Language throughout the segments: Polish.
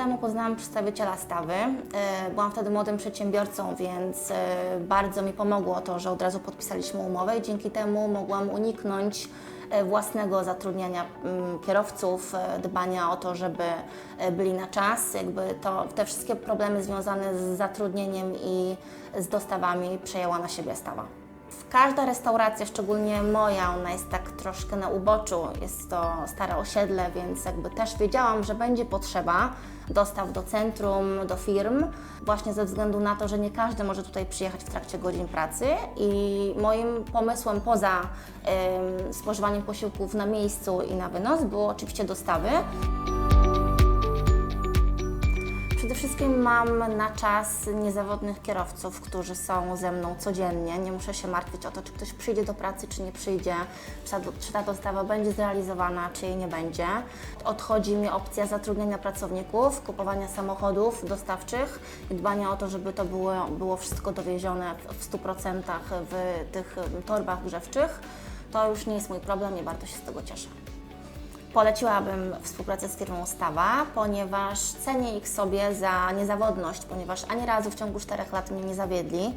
temu poznałam przedstawiciela Stawy. E, Byłam wtedy młodym przedsiębiorcą, więc e, bardzo mi pomogło to, że od razu podpisaliśmy umowę i dzięki temu mogłam uniknąć e, własnego zatrudniania mm, kierowców, dbania o to, żeby byli na czas. Jakby to, te wszystkie problemy związane z zatrudnieniem i z dostawami przejęła na siebie Stawa. Każda restauracja, szczególnie moja, ona jest tak troszkę na uboczu, jest to stare osiedle, więc jakby też wiedziałam, że będzie potrzeba dostaw do centrum, do firm, właśnie ze względu na to, że nie każdy może tutaj przyjechać w trakcie godzin pracy i moim pomysłem poza em, spożywaniem posiłków na miejscu i na wynos było oczywiście dostawy. Przede wszystkim mam na czas niezawodnych kierowców, którzy są ze mną codziennie. Nie muszę się martwić o to, czy ktoś przyjdzie do pracy, czy nie przyjdzie, czy ta, czy ta dostawa będzie zrealizowana, czy jej nie będzie. Odchodzi mi opcja zatrudnienia pracowników, kupowania samochodów dostawczych i dbania o to, żeby to było, było wszystko dowiezione w 100% w tych torbach grzewczych. To już nie jest mój problem i bardzo się z tego cieszę. Poleciłabym współpracę z firmą Stawa, ponieważ cenię ich sobie za niezawodność, ponieważ ani razu w ciągu 4 lat mnie nie zawiedli.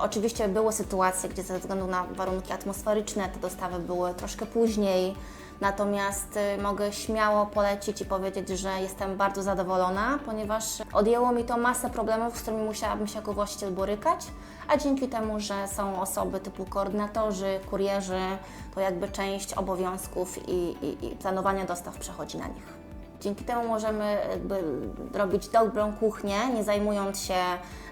Oczywiście były sytuacje, gdzie ze względu na warunki atmosferyczne te dostawy były troszkę później, natomiast y, mogę śmiało polecić i powiedzieć, że jestem bardzo zadowolona, ponieważ odjęło mi to masę problemów, z którymi musiałabym się jako właściciel borykać, a dzięki temu, że są osoby typu koordynatorzy, kurierzy, to jakby część obowiązków i, i, i planowania dostaw przechodzi na nich. Dzięki temu możemy robić dobrą kuchnię, nie zajmując się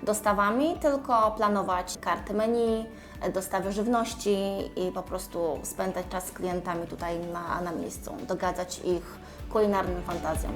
dostawami, tylko planować karty menu, dostawy żywności i po prostu spędzać czas z klientami tutaj na, na miejscu, dogadzać ich kulinarnym fantazjom.